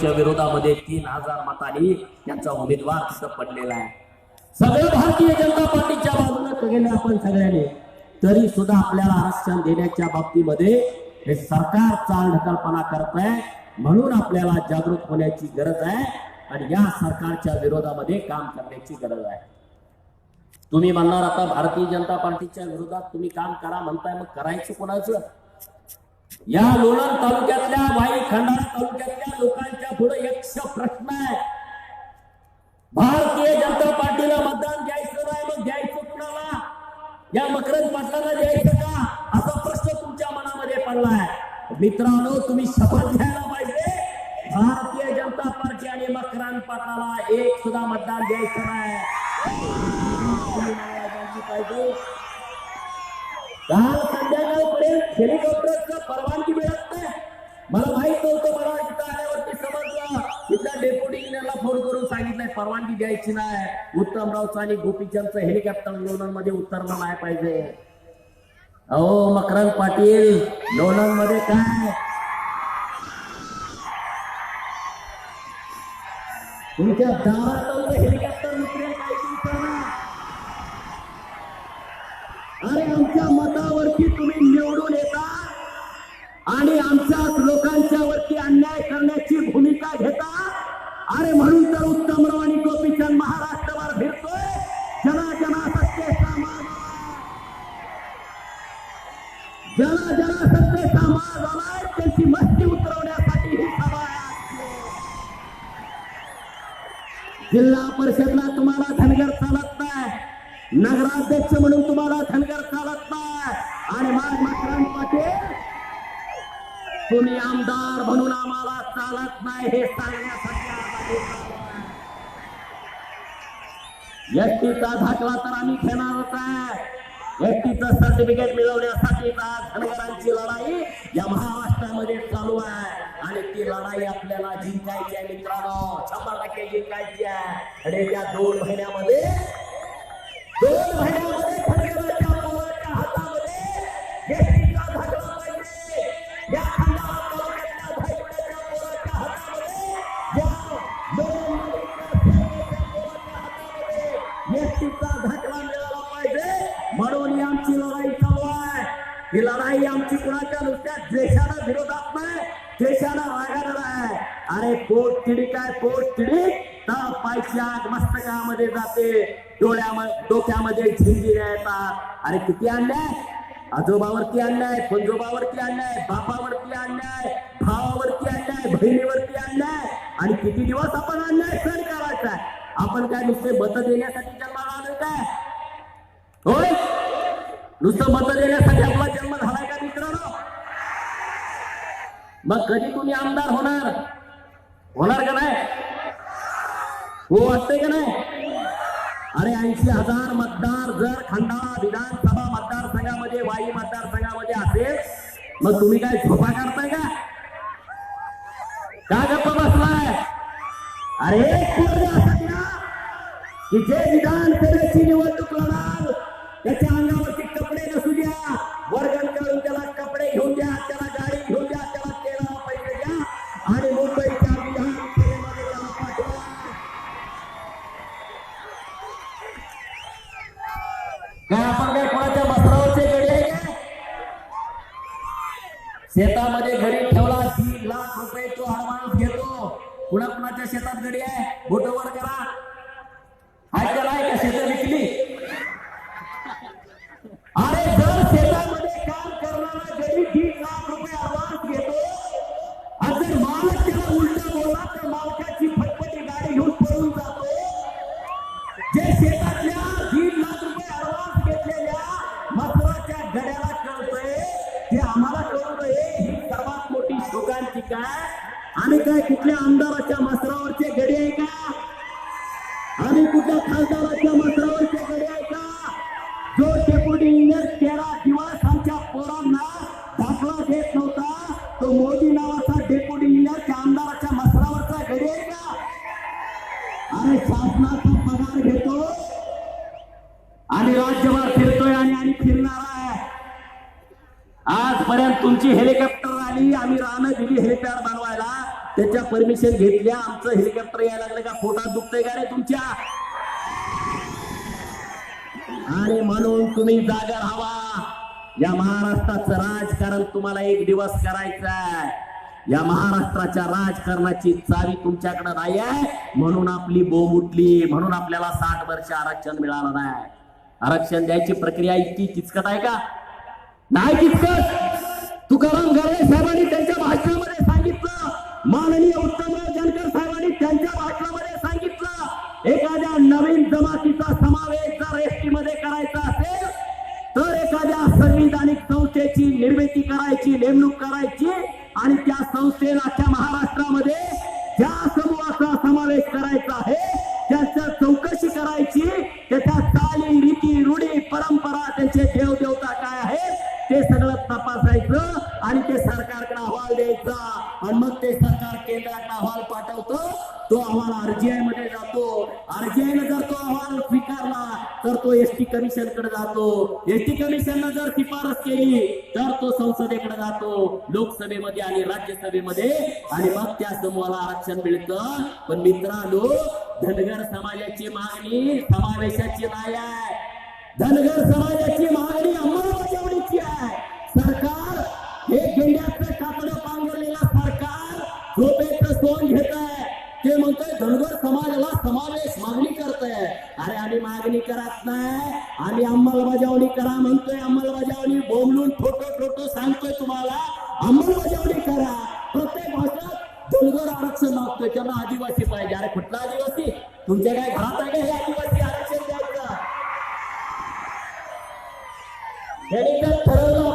च्या विरोधामध्ये तीन हजार मतांनी त्यांचा उमेदवार तिथं पडलेला आहे. सगळे भारतीय जनता पार्टीच्या बाजूने गेले आपण सगळ्यांनी. तरी सुद्धा आपल्याला आरक्षण देण्याच्या बाबतीमध्ये हे सरकार चाल ढकलपणा करत आहे. म्हणून आपल्याला जागृत होण्याची गरज आहे आणि या सरकारच्या विरोधामध्ये काम करण्याची गरज आहे. तुम्ही म्हणणार आता भारतीय जनता पार्टीच्या विरोधात तुम्ही काम करा म्हणताय मग करायचं कोणाचं? या लोणंद तालुक्यातल्या वाई खंडार तालुक्यातल्या लोकांच्या पुढे एक प्रश्न आहे. भारतीय जनता पार्टीला मतदान द्यायचं नाही मग द्यायचं कुणाला? या मकरंद पाटलाला द्यायचं का? असा प्रश्न तुमच्या मनामध्ये पडलाय मित्रांनो तुम्ही शपथ घ्यायला पाहिजे. भारतीय जनता पार्टी आणि मकरंद पाटलाला एक सुद्धा मतदान द्यायचं नाही. पाहिजे. काल संध्याकाळपर्यंत हेलिकॉप्टरचा परवानगी मिळत नाही. मला माहीत नव्हतं मला इथं आल्यावरती समजलं. इथल्या डेप्युटी इंजिनियरला फोन करून सांगितलंय परवानगी द्यायची नाही. उत्तमरावचं आणि गोपीचंदचं हेलिकॉप्टर लोणंदमध्ये उतरलं नाही पाहिजे. अहो मकरंद पाटील लोणंदमध्ये काय? तुमच्या दारात एसटीचा दाखला तर आम्ही खेळणारच आहे. एसटीचं सर्टिफिकेट मिळवण्यासाठी धनगरांची लढाई या महाराष्ट्रामध्ये चालू आहे. आणि ती लढाई आपल्याला जिंकायची आहे मित्रांनो. शंभर टक्के जिंकायची आहे. आणि त्या दोन महिन्यामध्ये दोन महिन्यामध्ये एसटीचा दाखला मिळाला पाहिजे. म्हणून आमची लढाई चालू आहे. ही लढाई आमची कुणाच्या नुसत्या द्वेषाला विरोधात नाही द्वेषाला रागाला आहे. अरे पोट चिडी काय पोट तिडीक तर पायची आग मस्तकामध्ये जाते. डोळ्यामध्ये डोक्यामध्ये झिंजिऱ्या येतात. अरे किती आणल्या आजोबावरती आणलाय पंजोबावरती आणलाय बापावरती आणलाय भावावरती आणलाय बहिणीवरती आणलाय आणि किती दिवस आपण आणलाय सण करायचा आहे? आपण काय नुसते मत देण्यासाठी जन्माला आलोय काय? होय? नुसतं मत देण्यासाठी आपला जन्म झालाय का मित्रांनो? मग कधी तुम्ही आमदार होणार? होणार का नाही? हो वाटतंय का नाही? अरे ऐंशी हजार मतदार जर खंडाळा विधानसभा मतदारसंघामध्ये वाई मतदारसंघामध्ये असेल मग तुम्ही काय झोपा काढताय का? का गप्प बसलाय? अरे की जे विधानसभेची निवडणूक लढाल त्याच्या अंगावरती कपडे नसू द्या. वर्गण करून त्याला कपडे घेऊन द्या त्याला गाडी घेऊन द्या त्याला तेलाला पैसे द्या आणि मुंबईच्या विधानसभेमध्ये त्याला पाठवा. काय आपण काय कोणाच्या वस्त्रावरचे गडी आहे का शेतामध्ये घरी ठेवला तीन लाख रुपये तो हा माणूस घेतो. कुणा कुणाच्या शेतात गडी आहे बोट वर करा आहे का नाही का शेत विकली अरे जर जो डेप्युटी इंजिनियर तेरा दिवस आमच्या पोरांना दाखला देत नव्हता. तो मोदी नावाचा डेप्युटी इंजिनियर त्या आमदाराच्या मसरावरचा घरी आहे का? अरे शासनाचा पगार घेतो. आणि राज्यभर फिरतोय आणि आणि फिरणार आहे. आजपर्यंत तुमची हेलिकॉप्टर आली. आम्ही राहणं दिली हेलिपॅड बनवायला. त्याच्या परमिशन घेतल्या. आमचं हेलिकॉप्टर यायला लागलं का? पोटात दुखतंय का रे तुमच्या? आणि म्हणून तुम्ही जागा राहावा या महाराष्ट्राचं राजकारण तुम्हाला एक दिवस करायचं आहे. या महाराष्ट्राच्या राजकारणाची चावी तुमच्याकडे नाही आहे. म्हणून आपली बोम उठली. म्हणून आपल्याला साठ वर्ष आरक्षण मिळालं नाही. आरक्षण द्यायची प्रक्रिया इतकी किचकट आहे का? नाही किचकट. तुकाराम गारे साहेबांनी त्यांच्या भाषणामध्ये सांगितलं. माननीय उत्तमराव जानकर साहेबांनी त्यांच्या भाषणामध्ये सांगितलं. एखाद्या नवीन जमातीचा समावेश मध्ये करायचा असेल तर एखाद्या संविधानिक संस्थेची निर्मिती करायची नेमणूक करायची आणि त्या संस्थेला अख्ख्या महाराष्ट्रामध्ये ज्या समूहाचा समावेश करायचा आहे त्याच्या चौकशी करायची त्याच्या चाली रीती रूढी परंपरा त्यांचे देव देवता काय आहे ते सगळं तपासायचं आणि ते सरकारकडे अहवाल द्यायचा. आणि मग ते सरकार केंद्राकडे अहवाल पाठवतो. तो अहवाल आरजीआयमध्ये जातो. आरजीआय जर तो तो एस टी कमिशनकडे जातो. एस टी कमिशन जर शिफारस केली तर तो संसदेकडे जातो लोकसभेमध्ये आणि राज्यसभेमध्ये. आणि मग त्या समूहाला आरक्षण मिळतं. पण मित्रांनो धनगर समाजाची मागणी समावेशाची नाही आहे. धनगर समाजाची मागणी अंमलबजावणीची आहे. सरकार हे गेल्याचं कातडं पांघरलेलं सरकार झोपेचं सोन घेत आहे ते म्हणतोय धनगर समाजाला समावेश मागणी करतोय. अरे आम्ही मागणी करत नाही. आम्ही अंमलबजावणी करा म्हणतोय अंमलबजावणी बोंबलून फोटो फोटो सांगतोय तुम्हाला. अंमलबजावणी करा. प्रत्येक भाषेत धनगर आरक्षण मागतोय. त्यांना आदिवासी पाहिजे. अरे कुठला आदिवासी? तुमच्या काय घरात आहे का हे आदिवासी आरक्षण द्यायचं? ठरवलं.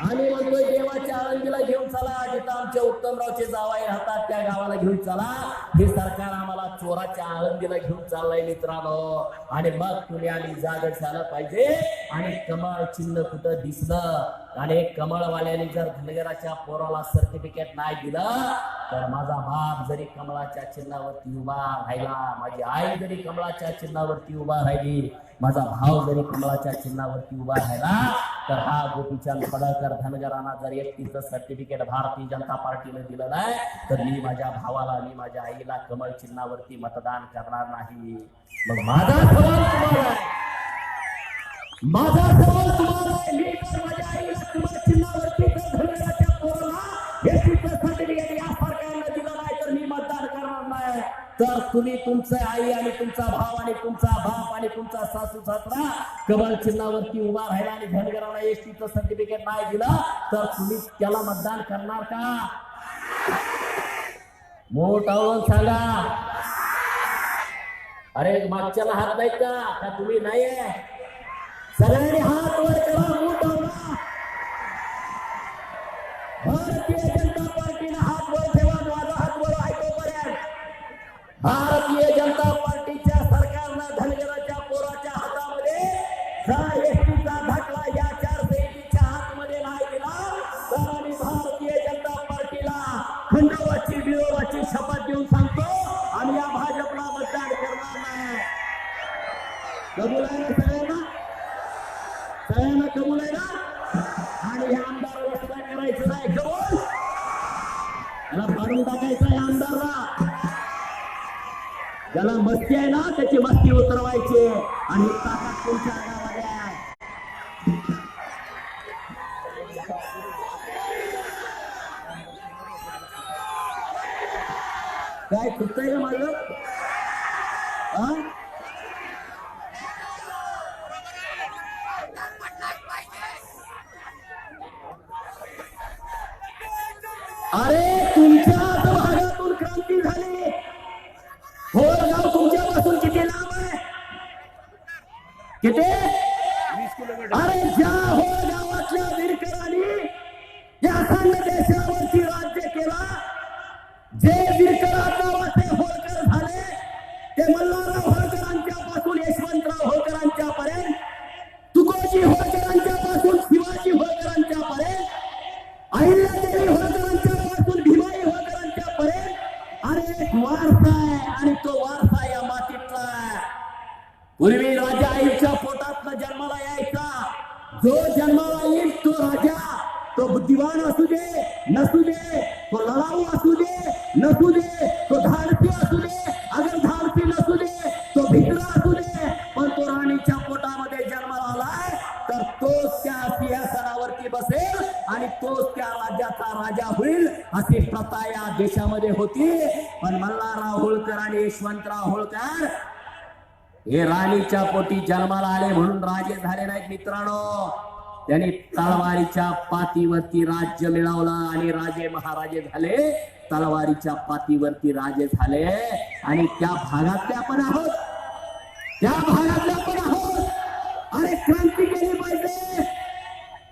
आम्ही म्हणतोय देवाच्या आळंदीला घेऊन चला. जिथं आमच्या उत्तमरावचे जावाई राहतात त्या गावाला घेऊन चला. हे सरकार आम्हाला चोराच्या आळंदीला घेऊन चाललंय मित्रांनो. आणि मग तुम्ही आम्ही जागर झालं पाहिजे. आणि कमळ चिन्ह कुठं दिसलं? आणि कमळवाल्याने जर धनगराच्या पोराला सर्टिफिकेट नाही दिलं तर माझा बाप जरी कमळाच्या चिन्हावरती उभा राहिला माझी आई जरी कमळाच्या चिन्हावरती उभा राहिली माझा भाव जरी कमळाच्या चिन्हावरती उभा राहिला तर हा गोपीचंद पडळकर धनगरांना जर एकटीचं सर्टिफिकेट भारतीय जनता पार्टीने दिलं नाही तर मी माझ्या भावाला मी माझ्या आईला कमळ चिन्हावरती मतदान करणार नाही. मग माझा सवाल तुम्हाला माझा सवाल तुम्हाला मी माझ्या आईला कमळ चिन्हावरती धनगराच्या पोराला एकटीचं सर्टिफिकेट या तर तुम्ही तुमचे आई आणि तुमचा भाव आणि तुमचा बाप आणि तुमचा सासू सासरा कबल चिन्हावरती उभा राहिला आणि धनगराला एसटीचं सर्टिफिकेट नाही दिलं तर तुम्ही त्याला मतदान करणार का? मोठ आव्हान सांगा. अरे मागच्याला हात नाही का? का तुम्ही नाहीये? सगळ्यांनी हात वर करा. भारतीय जनता पार्टीच्या सरकारनं धनगराच्या पोराच्या हातामध्ये सहा एसटीचा धाकला या चार सैनीच्या हातमध्ये नाही दिला. तर आम्ही भारतीय जनता पार्टीला खंडोबाची मस्ती आहे ना त्याची मस्ती उतरवायची. आणि ही ताकद तुमच्या अंगामध्ये आहे काय चुकतंय का माझं? हा? अरे जे विरकराचा वाटे होळकर झाले ते मल्हारराव होळकरांच्या पासून यशवंतराव होळकरांच्या पर्यंत तुकोजी होळकरांच्या पासून शिवाजी होळकरांच्या पर्यंत अहिल्यादेवी होळकरांच्या पासून भीमाई होळकरांच्या पर्यंत आणि एक वारसा आहे आणि तो वारसा या मातीतला पूर्वी राजा आईच्या पोटातला जन्माला यायचा. जो जन्माला येईल तो राजा तो बुद्धिमान असू दे दे दे तो धाडसी असू दे अगर धाडसी नसू दे तो भित्र असू दे पण तो राणीच्या पोटामध्ये जन्माला आलाय तर तोच त्या सिंहासनावरती बसेल आणि तोच त्या राज्याचा राजा होईल अशी प्रथा या देशामध्ये होती. पण मल्हारराव होळकर आणि यशवंतराव होळकर हे राणीच्या पोटी जन्माला आले म्हणून राजे झाले नाहीत मित्रांनो. त्यांनी तलवारीच्या पातीवरती राज्य मिळवलं आणि राजे महाराजे झाले. तलवारीच्या पातीवरती राजे झाले. आणि त्या भागातल्या आपण आहोत. त्या भागातल्या आपण आहोत. अरे क्रांती केली पाहिजे.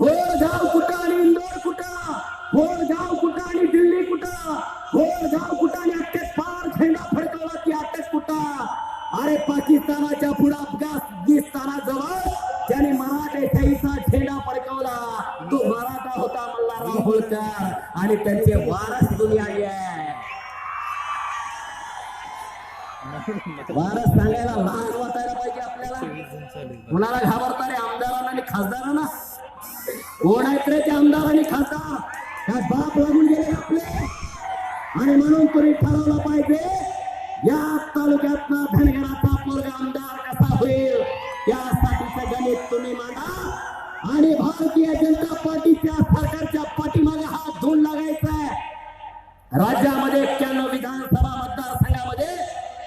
गोरगाव कुठं आणि इंदोर कुठं? गोरगाव कुठं आणि दिल्ली कुठं? गोरगाव कुठं आणि अटक पार झेंडा फडकवला की अटक कुठं? अरे पाकिस्तानाच्या पुढा आणि त्यांचे वारस दुनिया आहे वारस सांगायला लहान वाटायला पाहिजे आपल्याला? कुणाला घाबरता रे आमदारांना आणि खासदारांना कोण आहेत रे ते आमदार आणि खासदार? काय बाप लागून गेले आपले? आणि म्हणून तुम्ही ठरवलं पाहिजे या तालुक्यातला धनगराचा पोरगा आमदार कसा होईल? त्यासाठीचं गणित तुम्ही मांडा. आणि भारतीय जनता पार्टीच्या सरकारच्या पाठीमागे हात धुवून लागायचा आहे. राज्यामध्ये एक्क्याण्णव विधानसभा मतदारसंघामध्ये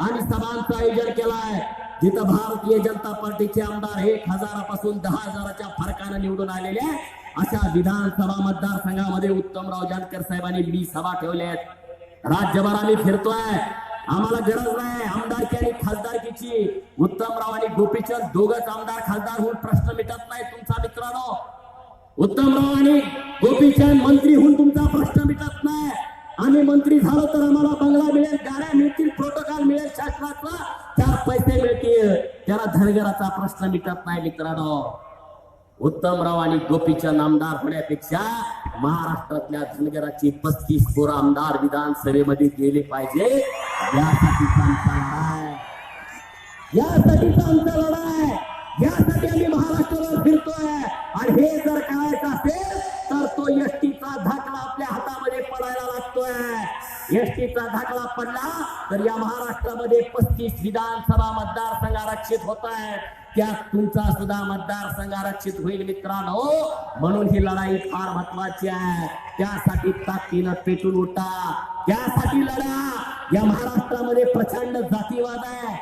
आम्ही सभांचं आयोजन केलंय. जिथं भारतीय जनता पार्टीचे आमदार एक हजारापासून दहा हजाराच्या फरकानं निवडून आलेले अशा विधानसभा मतदारसंघामध्ये उत्तमराव जानकर साहेबांनी मी सभा ठेवल्या आहेत. राज्यभर आम्ही फिरतोय. आम्हाला गरज नाही. आमदारकी आणि खासदारकीची. उत्तमराव आणि गोपीचंद दोघच आमदार खासदार होऊन प्रश्न मिटत नाही तुमचा मित्रांनो. उत्तमराव आणि गोपीचंद मंत्री होऊन तुमचा प्रश्न मिटत नाही. आम्ही मंत्री झालो तर आम्हाला बंगला मिळेल गाड्या मिळतील प्रोटोकॉल मिळेल शासनाचा. चार पैसे मिळतील. त्याला धनगराचा प्रश्न मिटत नाही मित्रांनो. उत्तमराव आणि गोपीचंद आमदार होण्यापेक्षा महाराष्ट्रातल्या धनगराची पस्तीस पोर आमदार विधानसभेमध्ये गेले पाहिजे. यासाठी आमचा लढाय यासाठीचा आमचा लढाय यासाठी आम्ही महाराष्ट्रावर फिरतोय. आणि हे जर करायचं असेल तर तो यष्टीचा धाकला आपल्या हातामध्ये पडायला लागतोय. एसटीचा धाकला पडला तर या महाराष्ट्रामध्ये पस्तीस विधानसभा मतदारसंघ आरक्षित होत आहे त्यात तुमचा सुद्धा मतदारसंघ आरक्षित होईल मित्रांनो. म्हणून ही लढाई फार महत्वाची आहे. त्यासाठी ताकदीनं पेटून उठा. त्यासाठी लढा. या महाराष्ट्रामध्ये प्रचंड जातीवाद आहे.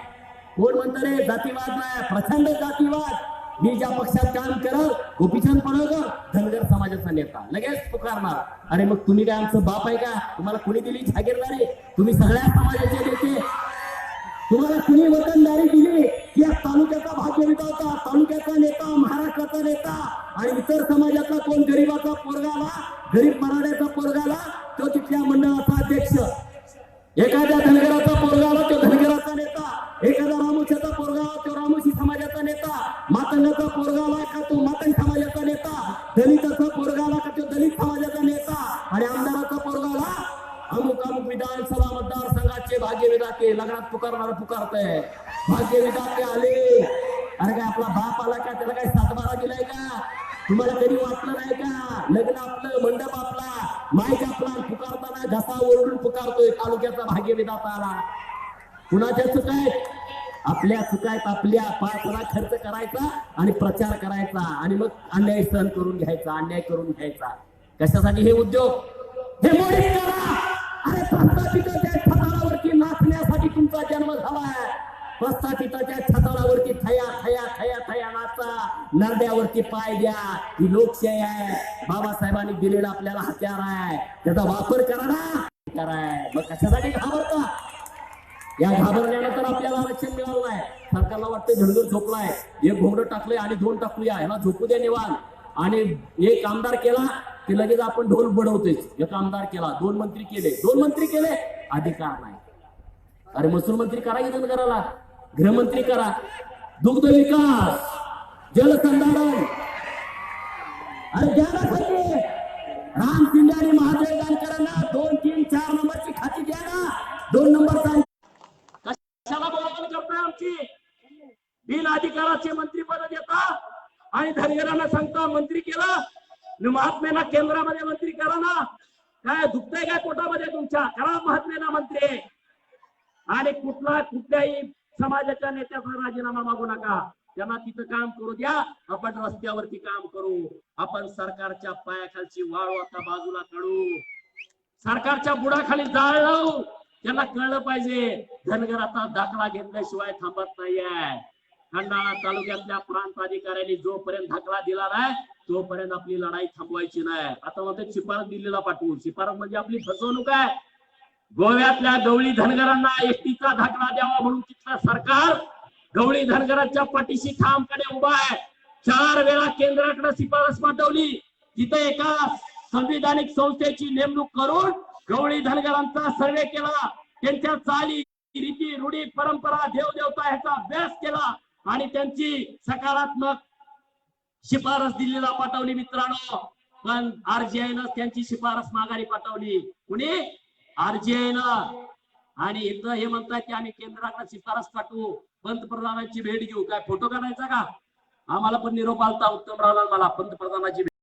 कोण म्हणतो रे जातीवाद नाही? प्रचंड जातीवाद. मी ज्या पक्षात काम करत गोपीचंद पडळकर धनगर समाजाचा नेता. लगेच पुकारणार अरे मग तुम्ही काय आमचं बाप आहे का? तुम्हाला कुणी दिली जागीरदारी? तुम्ही सगळ्या समाजाचे नेते. तुम्हाला कुणी वतनदारी दिली? की या तालुक्याचा भाग्यविता होता तालुक्याचा नेता महाराष्ट्राचा नेता आणि इतर समाजाचा कोण गरीबाचा पोरगाला गरीब मराठ्याचा पोरगाला तो तिथल्या मंडळाचा अध्यक्ष. एखाद्या धनगराचा पोरगाला मातंगाचा पोरगाला का तो? मातंग समाजाचा नेता. दलिताचा पोरगाला का तो दलित समाजाचा नेता? आणि आमदाराचा पोरगाला अमुक अमुक विधानसभा मतदारसंघाचे भाग्य विधाते लग्नात पुकारणार पुकारतय. भाग्य विधाते आले. अरे काय आपला बाप आला का? त्याला काय सातबारा दिलाय का? तुम्हाला कधी वाटलं नाही का? लग्न आपलं मंडप आपला. माईक आपला. पुकारताना घसा ओरडून पुकारतोय तालुक्याचा भाग्य विधाता आला. कुणाच्या चुका आपल्या चुकायत आपल्या पाच खर्च करायचा आणि प्रचार करायचा आणि मग अन्याय सहन करून घ्यायचा अन्याय करून घ्यायचा. कशासाठी हे उद्योग? हे मोडीत करा! अरे प्रस्थापिताच्या छतावरती नाचण्यासाठी तुमचा जन्म झालाय. प्रस्थापिताच्या छतावरती थया थया थया थया नाचा. नरड्यावरती पाय द्या. ही लोकशाही आहे. बाबासाहेबांनी दिलेला आपल्याला हत्यार आहे. त्याचा वापर करा ना. कराय मग कशासाठी घाबरता? या घाबरल्यानंतर आपल्याला आरक्षण मिळालं नाही सरकारला वाटतं धनगर झोपलाय. एक घोंगडं टाकलंय आणि दोन टाकूया. ह्याला झोपू द्या निवान आणि एक आमदार केला की लगेच आपण ढोल बडवतोय एक आमदार केला दोन मंत्री केले. दोन मंत्री केले अधिकार नाही. अरे महसूल मंत्री करा की धनगराला गृहमंत्री करा. दुग्ध विकास जलसंधारण. अरे आणि महात्म्यांना केंद्रामध्ये मंत्री करा ना. काय दुखतंय काय पोटामध्ये तुमच्या? करा महात्म्यांना मंत्री. आणि कुठला कुठल्याही समाजाच्या नेत्याचा राजीनामा मागू नका. त्यांना तिथं काम करू द्या. आपण रस्त्यावरती काम करू. आपण सरकारच्या पायाखालची वाळू आता बाजूला काढू. सरकारच्या बुडाखाली जाळ लावू. त्यांना कळलं पाहिजे. धनगर आता दाखला घेतल्याशिवाय थांबत नाहीये. खंडाळा तालुक्यातल्या प्रांत अधिकाऱ्यांनी जोपर्यंत धाकला दिला नाही तोपर्यंत आपली लढाई थांबवायची नाही. आता म्हणते शिफारस दिल्लीला पाठवू शिफारस म्हणजे आपली फसवणूक आहे. गोव्यातल्या गवळी धनगरांना एसटीचा धाकला द्यावा म्हणून तिथलं सरकार गवळी धनगरांच्या पाठीशी ठामकडे उभा आहे. चार वेळा केंद्राकडे शिफारस पाठवली. तिथे एका संविधानिक संस्थेची नेमणूक करून गवळी धनगरांचा सर्वे केला. त्यांच्या चाली रीती रूढी परंपरा देवदेवता ह्याचा अभ्यास केला. आणि त्यांची सकारात्मक शिफारस दिल्लीला पाठवली मित्रांनो. पण आरजीआयनं न त्यांची शिफारस माघारी पाठवली. कुणी? आरजीआयनं न. आणि इथं हे म्हणतात की आम्ही केंद्राकडे शिफारस पाठवू. पंतप्रधानांची भेट घेऊ. काय फोटो काढायचा का? आम्हाला पण निरोप आलता उत्तमरावला मला पंतप्रधानाची भेट